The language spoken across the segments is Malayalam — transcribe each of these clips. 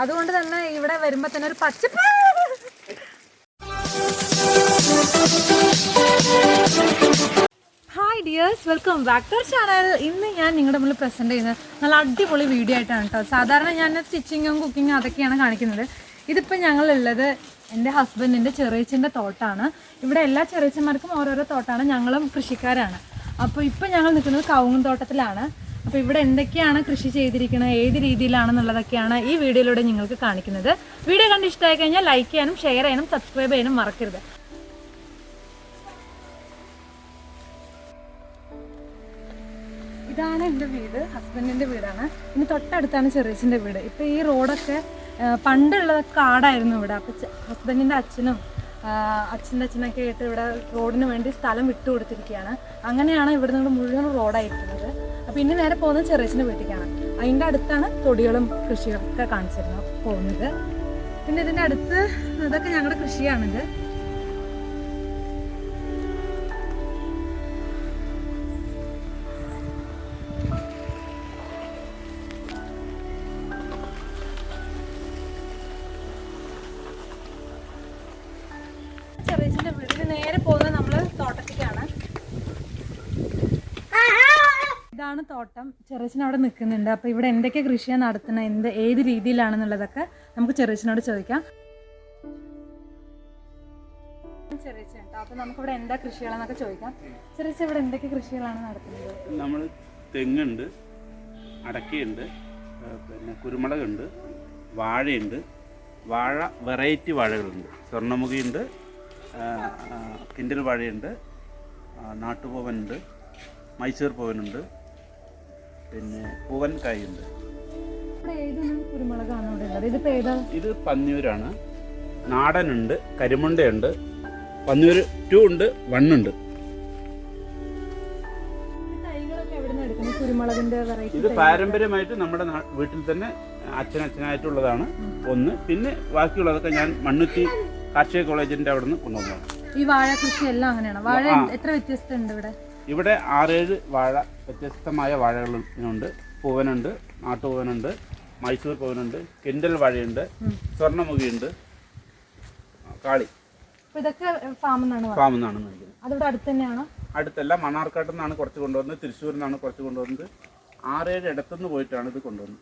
അതുകൊണ്ട് തന്നെ ഇവിടെ വരുമ്പോ തന്നെ ഒരു പച്ചപ്പ് hi dears welcome back to channel ഇന്ന് ഞാൻ നിങ്ങളുടെ മുന്നിൽ പ്രസന്റ് ചെയ്യുന്നത് നല്ല അടിപൊളി വീഡിയോ ആയിട്ടാണ് കേട്ടോ സാധാരണ ഞാൻ സ്റ്റിച്ചിങ്ങും കുക്കിങ്ങും അതൊക്കെയാണ് കാണിക്കുന്നത്. ഇതിപ്പോൾ ഞങ്ങളുള്ളത് എന്റെ ഹസ്ബൻഡിന്റെ ചെറിയച്ചന്റെ തോട്ടാണ്. ഇവിടെ എല്ലാ ചെറിയച്ചന്മാർക്കും ഓരോരോ തോട്ടാണ്. ഞങ്ങളും കൃഷിക്കാരാണ്. അപ്പോൾ ഇപ്പോൾ ഞങ്ങൾ നിൽക്കുന്നത് കവുങ്ങും തോട്ടത്തിലാണ്. അപ്പോൾ ഇവിടെ എന്തൊക്കെയാണ് കൃഷി ചെയ്തിരിക്കുന്നത് ഏത് രീതിയിലാണെന്നുള്ളതൊക്കെയാണ് ഈ വീഡിയോയിലൂടെ നിങ്ങൾക്ക് കാണിക്കുന്നത്. വീഡിയോ കണ്ട് ഇഷ്ടമായി കഴിഞ്ഞാൽ ലൈക്ക് ചെയ്യാനും ഷെയർ ചെയ്യാനും സബ്സ്ക്രൈബ് ചെയ്യാനും മറക്കരുത്. ഇതാണ് എന്റെ വീട്. ഹസ്ബൻഡിന്റെ വീടാണ്. ഇനി തൊട്ടടുത്താണ് ചെറിയച്ഛന്റെ വീട്. ഇപ്പോൾ ഈ റോഡൊക്കെ പണ്ടുള്ളതൊക്കെ പണ്ടുള്ളത് കാടായിരുന്നു ഇവിടെ. അപ്പം ഹസ്ബൻഡിന്റെ അച്ഛനും അച്ഛന്റെ അച്ഛനൊക്കെ ആയിട്ട് ഇവിടെ റോഡിന് വേണ്ടി സ്ഥലം വിട്ടു കൊടുത്തിരിക്കുകയാണ്. അങ്ങനെയാണ് ഇവിടെ നിന്ന് മുഴുവൻ റോഡായിരിക്കുന്നത് അപ്പോൾ ഇനി നേരെ പോകുന്നത് ചെറിയച്ഛന്റെ വീട്ടിലേക്കാണ്. അതിന്റെ അടുത്താണ് തൊടികളും കൃഷികളൊക്കെ കാണിച്ചിരുന്നത് പോകുന്നത്. പിന്നെ ഇതിന്റെ അടുത്ത് ഇതൊക്കെ ഞങ്ങളുടെ കൃഷിയാണിത്. ചെറിയച്ഛന്റെ വീട്ടിൽ നേരെ പോകുന്നത് നമ്മൾ തോട്ടത്തിലേക്കാണ്. ഇതാണ് തോട്ടം. ചെറിയച്ഛൻ അവിടെ നിൽക്കുന്നുണ്ട്. അപ്പോൾ ഇവിടെ എന്തൊക്കെ കൃഷിയാണ് നടത്തുന്നത് എന്ത് ഏത് രീതിയിലാണെന്നുള്ളതൊക്കെ നമുക്ക് ചെറിയച്ചനോട് ചോദിക്കാം. ചെറിയച്ഛൻ കേട്ടോ. അപ്പോൾ നമുക്കിവിടെ എന്താ കൃഷികളെന്നൊക്കെ ചോദിക്കാം. ചെറിയച്ഛ ഇവിടെ എന്തൊക്കെ കൃഷികളാണ് നടത്തുന്നത്? നമ്മൾ തെങ്ങുണ്ട് അടക്കയുണ്ട് പിന്നെ കുരുമുളകുണ്ട് വാഴയുണ്ട് വാഴ വെറൈറ്റി വാഴകളുണ്ട്. സ്വർണമുഖിയുണ്ട് കിൻഡൽ വാഴയുണ്ട്. നാട്ടുപൂവനുണ്ട്. മൈസൂർ പൂവനുണ്ട്. പിന്നെ പൂവൻ കായുണ്ട്. ഇത് പന്നിയൂരാണ്. നാടനുണ്ട് കരിമുണ്ടയുണ്ട്. പന്നിയൂർ ടു ഉണ്ട് വണ്ണുണ്ട്. ഉണ്ട് ഇത് പാരമ്പര്യമായിട്ട് നമ്മുടെ വീട്ടിൽ തന്നെ അച്ഛനച്ഛനായിട്ടുള്ളതാണ്. ഒന്ന്. പിന്നെ ബാക്കിയുള്ളതൊക്കെ ഞാൻ മണ്ണുത്തി കാർഷിക കോളേജിന്റെ അവിടെ നിന്ന് കൊണ്ടുവന്നതാണ്. ഈ വാഴ കൃഷി എല്ലാം അങ്ങനെയാണ്? വാഴ എത്ര വ്യത്യസ്തമുണ്ട് ഇവിടെ? ഇവിടെ ആറേഴ് വാഴ വ്യത്യസ്തമായ വാഴകളുണ്ട് പൂവനുണ്ട് നാട്ടുപൂവനുണ്ട് മൈസൂർ പൂവനുണ്ട് കിൻഡൽ വാഴയുണ്ട് സ്വർണമുഖിയുണ്ട് കാളി. ഇതൊക്കെ ഫാമിൽ നിന്നാണ് വാങ്ങുന്നത്. ഫാമിൽ നിന്നാണ് മേടിക്കുന്നത്. അതിവിടെ അടുത്ത് തന്നെയാണോ? അടുത്തല്ല മണ്ണാർക്കാട്ടിൽ നിന്നാണ് കുറച്ച് കൊണ്ടുവന്നത് തൃശ്ശൂരിൽ നിന്നാണ് കുറച്ച് കൊണ്ടുവന്നത്. ആറേഴ് ഇടത്തുനിന്ന് പോയിട്ടാണ് ഇത് കൊണ്ടുവന്നത്.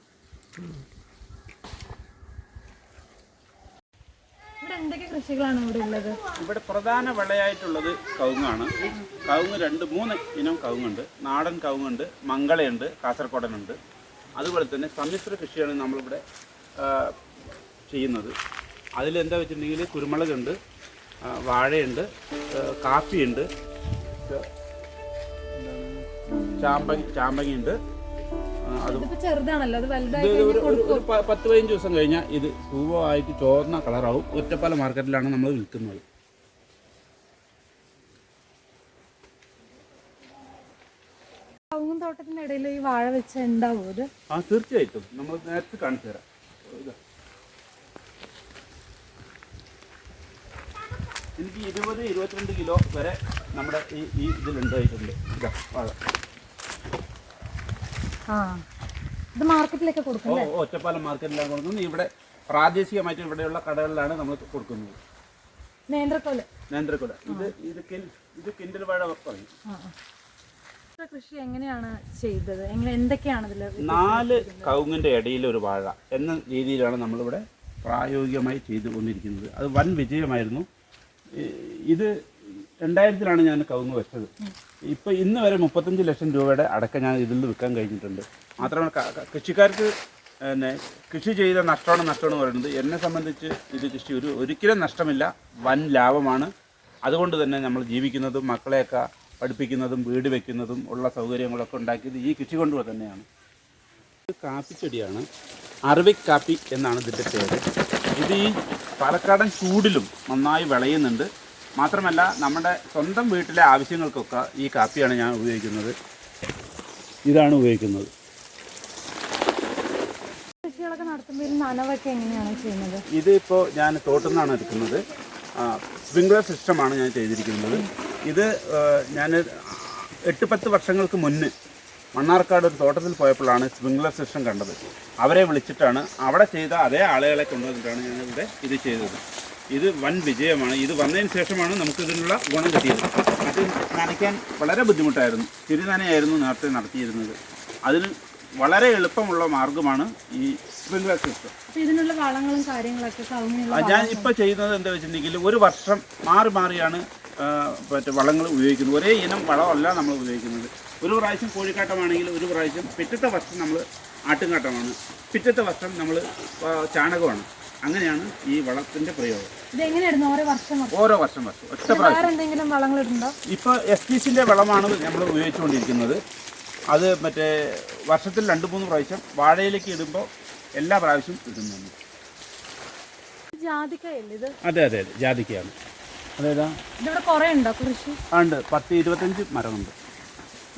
എന്തൊക്കെ കൃഷികളാണ് ഇവിടെ ഉള്ളത്? ഇവിടെ പ്രധാന വിളയായിട്ടുള്ളത് കവുങ്ങാണ്. കവുങ്ങ് രണ്ട് മൂന്ന് ഇനം കവുങ്ങുണ്ട്. നാടൻ കവുങ്ങുണ്ട് മംഗളയുണ്ട് കാസർഗോഡനുണ്ട്. അതുപോലെ തന്നെ സമ്മിശ്ര കൃഷിയാണ് നമ്മളിവിടെ ചെയ്യുന്നത്. ചെയ്യുന്നത് അതിലെന്താ വെച്ചിട്ടുണ്ടെങ്കിൽ കുരുമുളകുണ്ട് വാഴയുണ്ട് കാപ്പിയുണ്ട് ചാമ്പ ചാമ്പങ്ങയുണ്ട് ചെറുതാണല്ലോ പത്ത് പതിനഞ്ച് ദിവസം കഴിഞ്ഞാൽ ഇത് പൂവായിട്ട് ചോർന്ന കളറാവും. ഒറ്റപ്പാല മാർക്കറ്റിലാണ് നമ്മൾ വിൽക്കുന്നത്. കവുങ്ങും തോട്ടത്തിന്റെ ഇടയിൽ ഈ വാഴ വെച്ച ഉണ്ടാവും ആ തീർച്ചയായിട്ടും. നമ്മൾ നേരത്തെ കാണിച്ചു തരാം. എനിക്ക് ഇരുപത് ഇരുപത്തിരണ്ട് കിലോ വരെ നമ്മുടെ ഈ ഈ ഇതിലുണ്ടായിട്ടുണ്ട്. ഇതാ വാഴ. ഇത് മാർക്കറ്റിലൊക്കെ കൊടുക്കും ഓ ഓ, ഒറ്റപ്പാലം മാർക്കറ്റിലാണ് കൊടുക്കുന്നത്. ഇവിടെ പ്രാദേശികമായിട്ട് ഇവിടെയുള്ള കടകളിലാണ് നമ്മൾ കൊടുക്കുന്നത്. നേന്ത്രക്കോൽ. നേന്ത്രക്കുല. ഇത് ഇത് ഇത് കിൻഡൽ വാഴ പറയും. കൃഷി എങ്ങനെയാണ് ചെയ്തത്? എങ്ങനെ എന്തൊക്കെയാണ് ഇതിൽ നാല് കൗങ്ങിന്റെ ഇടയിൽ ഒരു വാഴ എന്ന രീതിയിലാണ് നമ്മളിവിടെ പ്രായോഗികമായി ചെയ്തു കൊണ്ടിരിക്കുന്നത് അത് വൻ വിജയമായിരുന്നു. ഇത് രണ്ടായിരത്തിലാണ് ഞാൻ കവുങ്ങ് വെച്ചത്. ഇപ്പോൾ ഇന്ന് വരെ മുപ്പത്തഞ്ച് ലക്ഷം രൂപയുടെ അടക്കം ഞാൻ ഇതിൽ നിന്ന് വിൽക്കാൻ കഴിഞ്ഞിട്ടുണ്ട്. മാത്രമല്ല കൃഷിക്കാർക്ക് പിന്നെ കൃഷി ചെയ്ത നഷ്ടമാണ് നഷ്ടമാണ് പറയുന്നത്. എന്നെ സംബന്ധിച്ച് ഇത് കൃഷി ഒരു ഒരിക്കലും നഷ്ടമില്ല. വൻ ലാഭമാണ്. അതുകൊണ്ട് തന്നെ നമ്മൾ ജീവിക്കുന്നതും മക്കളെയൊക്കെ പഠിപ്പിക്കുന്നതും വീട് വെക്കുന്നതും ഉള്ള സൗകര്യങ്ങളൊക്കെ ഉണ്ടാക്കിയത് ഈ കൃഷി കൊണ്ട് തന്നെയാണ്. കാപ്പിച്ചെടിയാണ്. അറബിക് കാപ്പി എന്നാണ് ഇതിന്റെ പേര്. ഇത് ഈ പാലക്കാടൻ ചൂടിലും നന്നായി വിളയുന്നുണ്ട്. മാത്രമല്ല നമ്മുടെ സ്വന്തം വീട്ടിലെ ആവശ്യങ്ങൾക്കൊക്കെ ഈ കാപ്പിയാണ് ഞാൻ ഉപയോഗിക്കുന്നത്. ഇതാണ് ഉപയോഗിക്കുന്നത്. കൃഷികളൊക്കെ നടത്തുമ്പോൾ ഇതിൽ നനവൊക്കെ എങ്ങനെയാണ് ചെയ്യുന്നത്? ഇത് ഇപ്പോൾ ഞാൻ തോട്ടിൽ നിന്നാണ് എടുക്കുന്നത്. സ്പ്രിംഗ്ലർ സിസ്റ്റമാണ് ഞാൻ ചെയ്തിരിക്കുന്നത്. ഇത് ഞാൻ എട്ട് പത്ത് വർഷങ്ങൾക്ക് മുന്നേ മണ്ണാർക്കാട് ഒരു തോട്ടത്തിൽ പോയപ്പോഴാണ് സ്പ്രിംഗ്ലർ സിസ്റ്റം കണ്ടത്. അവരെ വിളിച്ചിട്ടാണ് അവിടെ ചെയ്ത അതേ ആളുകളെ കൊണ്ടുവന്നിട്ടാണ് ഞാൻ ഇവിടെ ഇത് ചെയ്തത്. ഇത് വൻ വിജയമാണ്. ഇത് വന്നതിന് ശേഷമാണ് നമുക്ക് ഇതിനുള്ള ഗുണം കിട്ടിയത്. അത് നനയ്ക്കാൻ വളരെ ബുദ്ധിമുട്ടായിരുന്നു. തിരുനനയായിരുന്നു നേരത്തെ നടത്തിയിരുന്നത്. അതിന് വളരെ എളുപ്പമുള്ള മാർഗമാണ് ഈ സ്പ്രിംഗ്ലർ സിസ്റ്റം ഇതിനുള്ള വളങ്ങളും കാര്യങ്ങളൊക്കെ ഞാൻ ഇപ്പോൾ ചെയ്യുന്നത് എന്താ വെച്ചിട്ടുണ്ടെങ്കിൽ ഒരു വർഷം മാറി മാറിയാണ് മറ്റേ വളങ്ങൾ ഉപയോഗിക്കുന്നത്. ഒരേ ഇനം വളമല്ല നമ്മൾ ഉപയോഗിക്കുന്നത്. ഒരു പ്രാവശ്യം കോഴിക്കാട്ടമാണെങ്കിൽ ഒരു പ്രാവശ്യം പിറ്റത്തെ വർഷം നമ്മൾ ആട്ടുംകാട്ടമാണ്. പിറ്റത്തെ വർഷം നമ്മൾ ചാണകമാണ്. അങ്ങനെയാണ് ഈ വളത്തിന്റെ പ്രയോഗം. ഓരോ വർഷം വർഷം? ഒറ്റ പ്രാവശ്യം. ഇപ്പോൾ എസ് പി സിന്റെ വളമാണ് നമ്മൾ ഉപയോഗിച്ചുകൊണ്ടിരിക്കുന്നത്. അത് മറ്റേ വർഷത്തിൽ രണ്ട് മൂന്ന് പ്രാവശ്യം വാഴയിലേക്ക് ഇടുമ്പോൾ എല്ലാ പ്രാവശ്യം ഇടുന്നുണ്ട് അതെ അതെ അതെ. ജാതിക്കയാണ്. അതേതാ? ഉണ്ട് പത്ത് ഇരുപത്തഞ്ച് മരമുണ്ട്.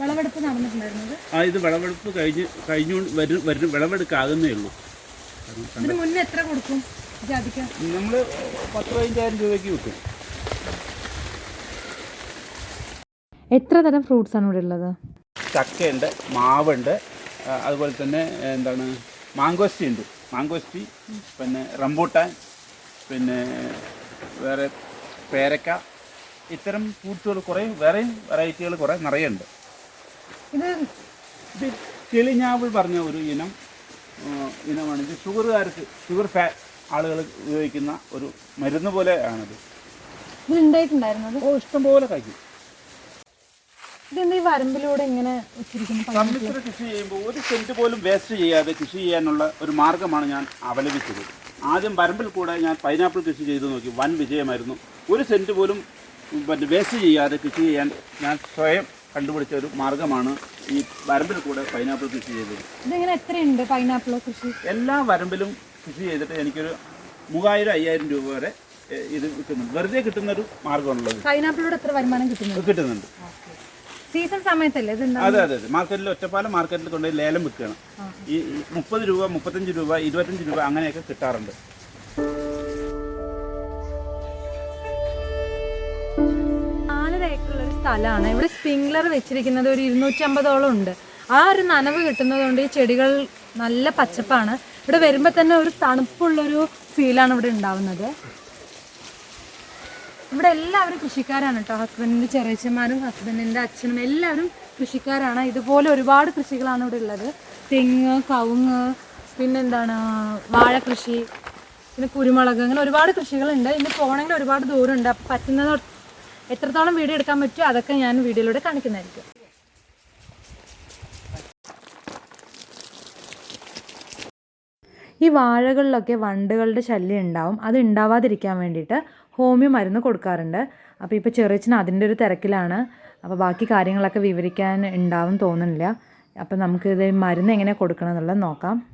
വിളവെടുപ്പ് നടന്നിട്ടുണ്ടായിരുന്നത്? ആ ഇത് വിളവെടുപ്പ് കഴിഞ്ഞ് കഴിഞ്ഞു വരും. വിളവെടുക്കാകുന്നേ ഉള്ളൂ. ഇതിന് മുന്നേ എത്ര കൊടുക്കും ജാതിക്ക? നമ്മൾ പത്ത് പതിനഞ്ചായിരം രൂപയ്ക്ക് കിട്ടും എത്ര തരം ഫ്രൂട്ട്സ് ആണ് ഇവിടെ ഉള്ളത്? ചക്കയുണ്ട് മാവുണ്ട് അതുപോലെ തന്നെ എന്താണ് മാങ്കോസ്റ്റി ഉണ്ട്. മാങ്കോസ്റ്റി പിന്നെ റംബൂട്ടാൻ പിന്നെ വേറെ പേരക്ക ഇത്തരം ഫ്രൂട്ട്സുകൾ കുറേ വേറെ വെറൈറ്റികൾ കുറേ നിറയെ ഉണ്ട് ഇത് ഇത് കിളിഞ്ഞാവിൾ പറഞ്ഞ ഒരു ഇനം ഇനമാണ് ഇത് ഷുഗറുകാർക്ക് ഷുഗർ ഫാറ്റ് ആളുകൾ ഉപയോഗിക്കുന്ന ഒരു മരുന്ന് പോലെ ആണിത്. ഇഷ്ടംപോലെ ഉണ്ടായിട്ടുണ്ടായിരുന്നത് ഓ ഇഷ്ടം പോലെ കഴിക്കും. ഇതെന്താ ഈ വരമ്പിലൂടെ ഇങ്ങനെ സമ്മിശ്ര കൃഷി ചെയ്യുമ്പോൾ ഒരു സെന്റ് പോലും വേസ്റ്റ് ചെയ്യാതെ കൃഷി ചെയ്യാനുള്ള ഒരു മാർഗമാണ് ഞാൻ അവലംബിച്ചത്. ആദ്യം വരമ്പിൽ കൂടെ ഞാൻ പൈനാപ്പിൾ കൃഷി ചെയ്ത് നോക്കി. വൻ വിജയമായിരുന്നു. ഒരു സെന്റ് പോലും പിന്നെ വേസ്റ്റ് ചെയ്യാതെ കൃഷി ചെയ്യാൻ ഞാൻ സ്വയം കണ്ടുപിടിച്ച ഒരു മാർഗമാണ് ഈ വരമ്പിൽ കൂടെ പൈനാപ്പിൾ കൃഷി ചെയ്തത്. ഇതെങ്ങനെ എത്രയുണ്ട് പൈനാപ്പിൾ കൃഷി? എല്ലാ വരമ്പിലും കൃഷി ചെയ്തിട്ട് എനിക്കൊരു മൂവായിരം അയ്യായിരം രൂപ വരെ ഇത് കിട്ടുന്നുണ്ട്. വെറുതെ കിട്ടുന്ന ഒരു മാർഗമാണുള്ളത്. പൈനാപ്പിളോട് എത്ര വരുമാനം കിട്ടുന്നുണ്ട്? കിട്ടുന്നുണ്ട്. സീസൺ സമയത്തല്ലേ അതെ അതെ അതെ. മാർക്കറ്റിൽ ഒറ്റപ്പാലം മാർക്കറ്റിൽ കൊണ്ടുപോയി ലേലം വിൽക്കുകയാണ്. ഈ മുപ്പത് രൂപ മുപ്പത്തഞ്ച് രൂപ ഇരുപത്തഞ്ച് രൂപ അങ്ങനെയൊക്കെ കിട്ടാറുണ്ട്. സ്ഥലമാണ്. ഇവിടെ സ്പ്രിംഗ്ലർ വെച്ചിരിക്കുന്നത് ഒരു ഇരുന്നൂറ്റമ്പതോളം ഉണ്ട്. ആ ഒരു നനവ് കിട്ടുന്നത് കൊണ്ട് ഈ ചെടികൾ നല്ല പച്ചപ്പാണ്. ഇവിടെ വരുമ്പോൾ തന്നെ ഒരു തണുപ്പുള്ളൊരു ഫീലാണ് ഇവിടെ ഉണ്ടാവുന്നത്. ഇവിടെ എല്ലാവരും കൃഷിക്കാരാണ് കേട്ടോ. ഹസ്ബൻഡിന്റെ ചെറിയച്ചന്മാരും ഹസ്ബൻഡിന്റെ അച്ഛനും എല്ലാവരും കൃഷിക്കാരാണ്. ഇതുപോലെ ഒരുപാട് കൃഷികളാണ് ഇവിടെ ഉള്ളത്. തെങ്ങ് കവുങ്ങ് പിന്നെന്താണ് വാഴ കൃഷി പിന്നെ കുരുമുളക് അങ്ങനെ ഒരുപാട് കൃഷികളുണ്ട്. ഇന്ന് പോകണമെങ്കിൽ ഒരുപാട് ദൂരമുണ്ട്. അപ്പം പറ്റുന്നത് എത്രത്തോളം വീഡിയോ എടുക്കാൻ പറ്റുമോ അതൊക്കെ ഞാൻ വീഡിയോയിലൂടെ കാണിക്കുന്നതായിരിക്കും. ഈ വാഴകളിലൊക്കെ വണ്ടുകളുടെ ശല്യം ഉണ്ടാവും. അത് ഉണ്ടാവാതിരിക്കാൻ വേണ്ടിയിട്ട് ഹോമിയോ മരുന്ന് കൊടുക്കാറുണ്ട്. അപ്പോൾ ഇപ്പോൾ ചെറിയച്ഛൻ അതിന്റെ ഒരു തിരക്കിലാണ്. അപ്പോൾ ബാക്കി കാര്യങ്ങളൊക്കെ വിവരിക്കാൻ ഉണ്ടാവും തോന്നുന്നില്ല. അപ്പോൾ നമുക്കിത് മരുന്ന് എങ്ങനെ കൊടുക്കണം എന്നുള്ളത് നോക്കാം.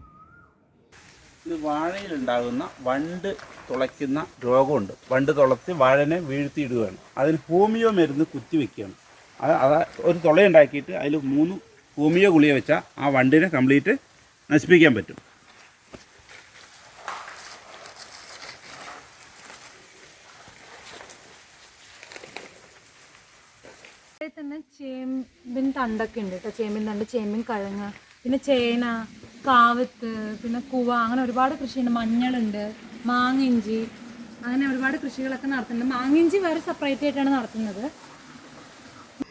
ഇത് വാഴയിലുണ്ടാകുന്ന വണ്ട് തുളയ്ക്കുന്ന രോഗമുണ്ട്. വണ്ട് തുളത്തി വാഴനെ വീഴ്ത്തിയിടുകയാണ്. അതിന് ഹോമിയോ മരുന്ന് കുത്തിവെക്കുകയാണ് അത് അത് ഒരു തുളയുണ്ടാക്കിയിട്ട് അതിൽ മൂന്ന് ഹോമിയോ ഗുളിക വെച്ചാൽ ആ വണ്ടിനെ കംപ്ലീറ്റ് നശിപ്പിക്കാൻ പറ്റും. തന്നെ ചേമ്പിൻ തണ്ടൊക്കെ ഉണ്ട് കേട്ടോ. ചേമ്പിൻ തണ്ട് ചേമ്പിൻ കഴങ്ങ് പിന്നെ ചേന കാവത്ത് പിന്നെ കുവ അങ്ങനെ ഒരുപാട് കൃഷിയുണ്ട്. മഞ്ഞളുണ്ട് മാങ്ങിഞ്ചി അങ്ങനെ ഒരുപാട് കൃഷികളൊക്കെ നടത്തുന്നുണ്ട്. മാങ്ങിഞ്ചി വേറെ സെപ്പറേറ്റ് ആയിട്ടാണ് നടത്തുന്നത്.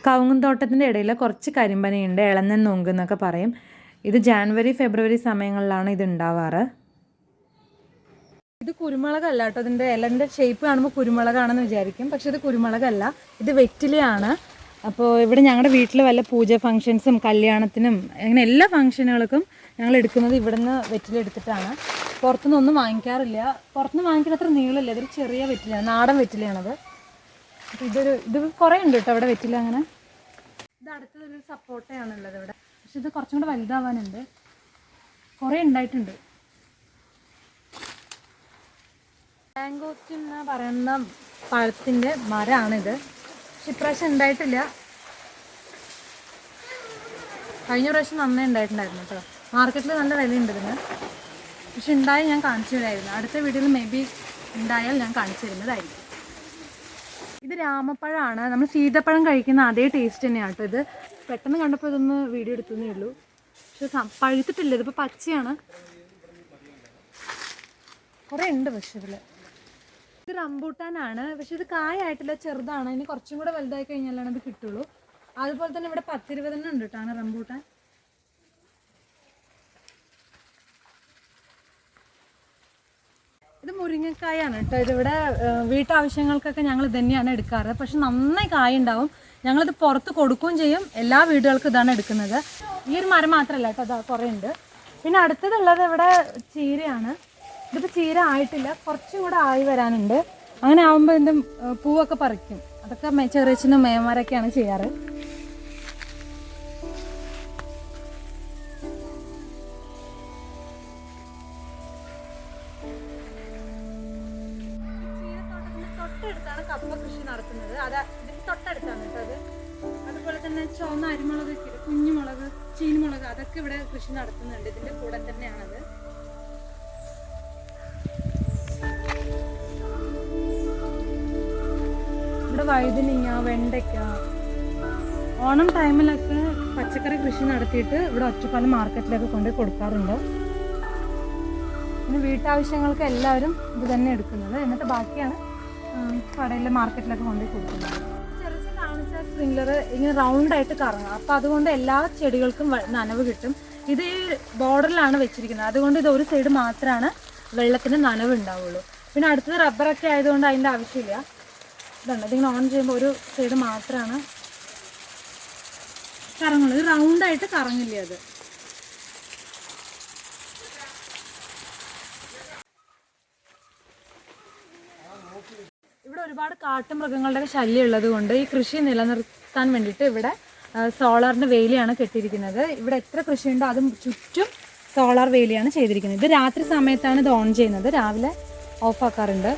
കവുങ്ങും തോട്ടത്തിന്റെ ഇടയിൽ കുറച്ച് കരിമ്പനയുണ്ട് ഇളന്നൻ നൊങ്ക് എന്നൊക്കെ പറയും. ഇത് ജാനുവരി ഫെബ്രുവരി സമയങ്ങളിലാണ് ഇത് ഉണ്ടാവാറ്. ഇത് കുരുമുളകല്ല കേട്ടോ. ഇതിന്റെ ഇലന്റെ ഷേപ്പ് കാണുമ്പോൾ കുരുമുളകാണെന്ന് വിചാരിക്കും. പക്ഷേ ഇത് കുരുമുളകല്ല ഇത് വെറ്റിലയാണ്. അപ്പോൾ ഇവിടെ ഞങ്ങളുടെ വീട്ടിൽ വല്ല പൂജ ഫംഗ്ഷൻസും കല്യാണത്തിനും അങ്ങനെ എല്ലാ ഫംഗ്ഷനുകൾക്കും ഞങ്ങൾ എടുക്കുന്നത് ഇവിടുന്ന് വെറ്റില എടുത്തിട്ടാണ്. പുറത്തുനിന്നൊന്നും വാങ്ങിക്കാറില്ല. പുറത്തുനിന്ന് വാങ്ങിക്കുന്ന അത്ര നീളമില്ല ഇതൊരു ചെറിയ വെറ്റിലാണ് നാടൻ വെറ്റിലാണത് അപ്പോൾ ഇതൊരു ഇത് കുറേ ഉണ്ട് കേട്ടോ ഇവിടെ വെറ്റില അങ്ങനെ. ഇത് അടുത്തതൊരു സപ്പോർട്ടയാണുള്ളത് ഇവിടെ. പക്ഷെ ഇത് കുറച്ചും കൂടെ വലുതാവാനുണ്ട്. കുറേ ഉണ്ടായിട്ടുണ്ട്. മാംഗോസ്റ്റിൻ എന്ന് പറയുന്ന പഴത്തിന്റെ മരമാണിത്. പക്ഷെ ഇപ്രാവശ്യം ഉണ്ടായിട്ടില്ല. കഴിഞ്ഞ പ്രാവശ്യം നന്നേ ഉണ്ടായിട്ടുണ്ടായിരുന്നു കേട്ടോ. മാർക്കറ്റിൽ നല്ല വിലയുണ്ട് ഇതിന് പക്ഷെ ഉണ്ടായി ഞാൻ കാണിച്ചു തരായിരുന്നു. അടുത്ത വീഡിയോയിൽ മേ ബി ഉണ്ടായാൽ ഞാൻ കാണിച്ചു തരുന്നതായിരിക്കും. ഇത് രാമപ്പഴമാണ്. നമ്മൾ സീതപ്പഴം കഴിക്കുന്ന അതേ ടേസ്റ്റ് തന്നെയാണ് കേട്ടോ ഇത്. പെട്ടെന്ന് കണ്ടപ്പോൾ ഇതൊന്ന് വീഡിയോ എടുത്തേ ഉള്ളൂ. പക്ഷെ പഴുത്തിട്ടില്ല. ഇതിപ്പോൾ പച്ചയാണ്. കുറേ ഉണ്ട് പക്ഷെ ഇതിൽ ഇത് റംബൂട്ടാനാണ്. പക്ഷെ ഇത് കായായിട്ടില്ല. ചെറുതാണ്. ഇനി കുറച്ചും കൂടെ വലുതായി കഴിഞ്ഞാലാണ് ഇത് കിട്ടുള്ളൂ. അതുപോലെ തന്നെ ഇവിടെ പത്തിരുപതെണ്ണം ഉണ്ട് കേട്ടോ റംബൂട്ടാൻ. ഇത് മുരിങ്ങക്കായാണ് കേട്ടോ. ഇതിവിടെ വീട്ടാവശ്യങ്ങൾക്കൊക്കെ ഞങ്ങൾ ഇത് തന്നെയാണ് എടുക്കാറ്. പക്ഷെ നന്നായി കായ ഉണ്ടാവും ഞങ്ങളിത് പുറത്ത് കൊടുക്കുകയും ചെയ്യും. എല്ലാ വീടുകൾക്കും ഇതാണ് എടുക്കുന്നത്. ഈ ഒരു മരം മാത്രമല്ല കേട്ടോ അതാ കുറേ ഉണ്ട്. പിന്നെ അടുത്തതുള്ളത് ഇവിടെ ചീരയാണ്. ഇതിപ്പോൾ ചീര ആയിട്ടില്ല. കുറച്ചും കൂടെ ആയി വരാനുണ്ട്. അങ്ങനെ ആകുമ്പോൾ ഇതിന്റെ പൂവൊക്കെ പറിക്കും. അതൊക്കെ ചെറിയ ചെറിയച്ഛനും മേമാരൊക്കെയാണ് ചെയ്യാറ്. കപ്പ കൃഷി നടത്തുന്നത്. അത് ഇതിന് തൊട്ടടുത്താണ് കേട്ടോ അത്. അതുപോലെ തന്നെ ചുവന്ന അരിമുളക് കുഞ്ഞുമുളക് ചീനിമുളക് അതൊക്കെ ഇവിടെ കൃഷി നടത്തുന്നുണ്ട്. ഇതിന്റെ കൂടെ തന്നെയാണത്. ഇവിടെ വഴുതനങ്ങ വെണ്ടയ്ക്ക. ഓണം ടൈമിലൊക്കെ പച്ചക്കറി കൃഷി നടത്തിയിട്ട് ഇവിടെ ഒറ്റപ്പാലം മാർക്കറ്റിലൊക്കെ കൊണ്ടുപോയി കൊടുക്കാറുണ്ട്. പിന്നെ വീട്ടാവശ്യങ്ങൾക്ക് എല്ലാവരും ഇത് തന്നെ എടുക്കുന്നത്. എന്നിട്ട് ബാക്കിയാണ് കടയിൽ മാർക്കറ്റിലൊക്കെ കൊണ്ടുപോയി കൊടുക്കുന്നത് ചെറിയ കാണിച്ച സ്പ്രിംഗ്ലർ ഇങ്ങനെ റൗണ്ട് ആയിട്ട് കറങ്ങും. അപ്പം അതുകൊണ്ട് എല്ലാ ചെടികൾക്കും നനവ് കിട്ടും. ഇത് ഈ ബോർഡറിലാണ് വെച്ചിരിക്കുന്നത്. അതുകൊണ്ട് ഇത് ഒരു സൈഡ് മാത്രമാണ് വെള്ളത്തിന് നനവ് ഉണ്ടാവുള്ളൂ. പിന്നെ അടുത്തത് റബ്ബറൊക്കെ ആയതുകൊണ്ട് അതിന്റെ ആവശ്യമില്ല. ഇതുണ്ട്. ഇതിങ്ങനെ ഓൺ ചെയ്യുമ്പോൾ ഒരു സൈഡ് മാത്രമാണ് കറങ്ങുള്ളൂ. ഇത് റൗണ്ടായിട്ട് കറങ്ങില്ല അത്. ഇവിടെ ഒരുപാട് കാട്ടുമൃഗങ്ങളുടെ ശല്യം ഉള്ളത് കൊണ്ട് ഈ കൃഷി നിലനിർത്താൻ വേണ്ടിയിട്ട് ഇവിടെ സോളാറിന്റെ വേലിയാണ് കെട്ടിയിരിക്കുന്നത്. ഇവിടെ എത്ര കൃഷിയുണ്ടോ അതും ചുറ്റും സോളാർ വേലിയാണ് ചെയ്തിരിക്കുന്നത്. ഇത് രാത്രി സമയത്താണ് ഇത് ഓൺ ചെയ്യുന്നത്. രാവിലെ ഓഫ് ആക്കാറുണ്ട്.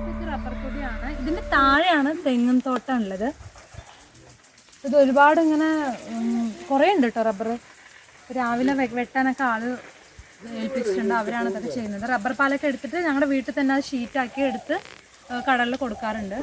ഇതൊക്കെ റബ്ബർ പൊടിയാണ്. ഇതിന്റെ താഴെയാണ് തെങ്ങും തോട്ടം ഉള്ളത്. ഇത് ഒരുപാട് ഇങ്ങനെ കുറേ ഉണ്ട് കേട്ടോ റബ്ബർ. രാവിലെ വെട്ടാനൊക്കെ ആൾ ഏൽപ്പിച്ചിട്ടുണ്ട് അവരാണ് ഇതൊക്കെ ചെയ്യുന്നത്. റബ്ബർ പാലൊക്കെ എടുത്തിട്ട് ഞങ്ങളുടെ വീട്ടിൽ തന്നെ അത് ഷീറ്റാക്കി എടുത്ത് കടലിൽ കൊടുക്കാറുണ്ട്.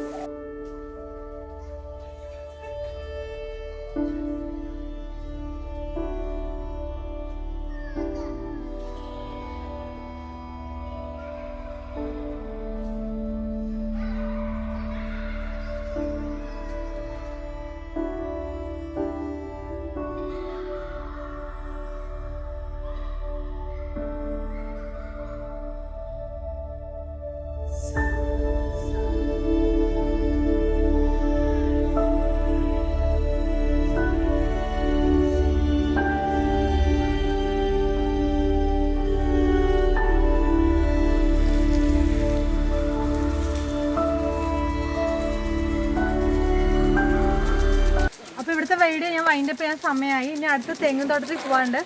വീഡിയോ ഞാൻ വൈൻഡ് വൈൻഡപ്പ് ചെയ്യാൻ സമയമായി. ഇനി അടുത്ത തെങ്ങും തോട്ടത്തിൽ പോകാണ്ട്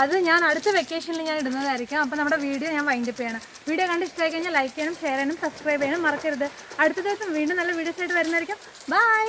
അത് ഞാൻ അടുത്ത വെക്കേഷനിൽ ഞാൻ ഇടുന്നതായിരിക്കും. അപ്പോൾ നമ്മുടെ വീഡിയോ ഞാൻ വൈൻഡ് അപ്പ് ചെയ്യണം. വീഡിയോ കണ്ട് ഇഷ്ടമായി കഴിഞ്ഞാൽ ലൈക്ക് ചെയ്യണം ഷെയർ ചെയ്യണം സബ്സ്ക്രൈബ് ചെയ്യണം മറക്കരുത്. അടുത്ത ദിവസം വീണ്ടും നല്ല വീഡിയോസ് ആയിട്ട് വരുന്നതായിരിക്കും. ബൈ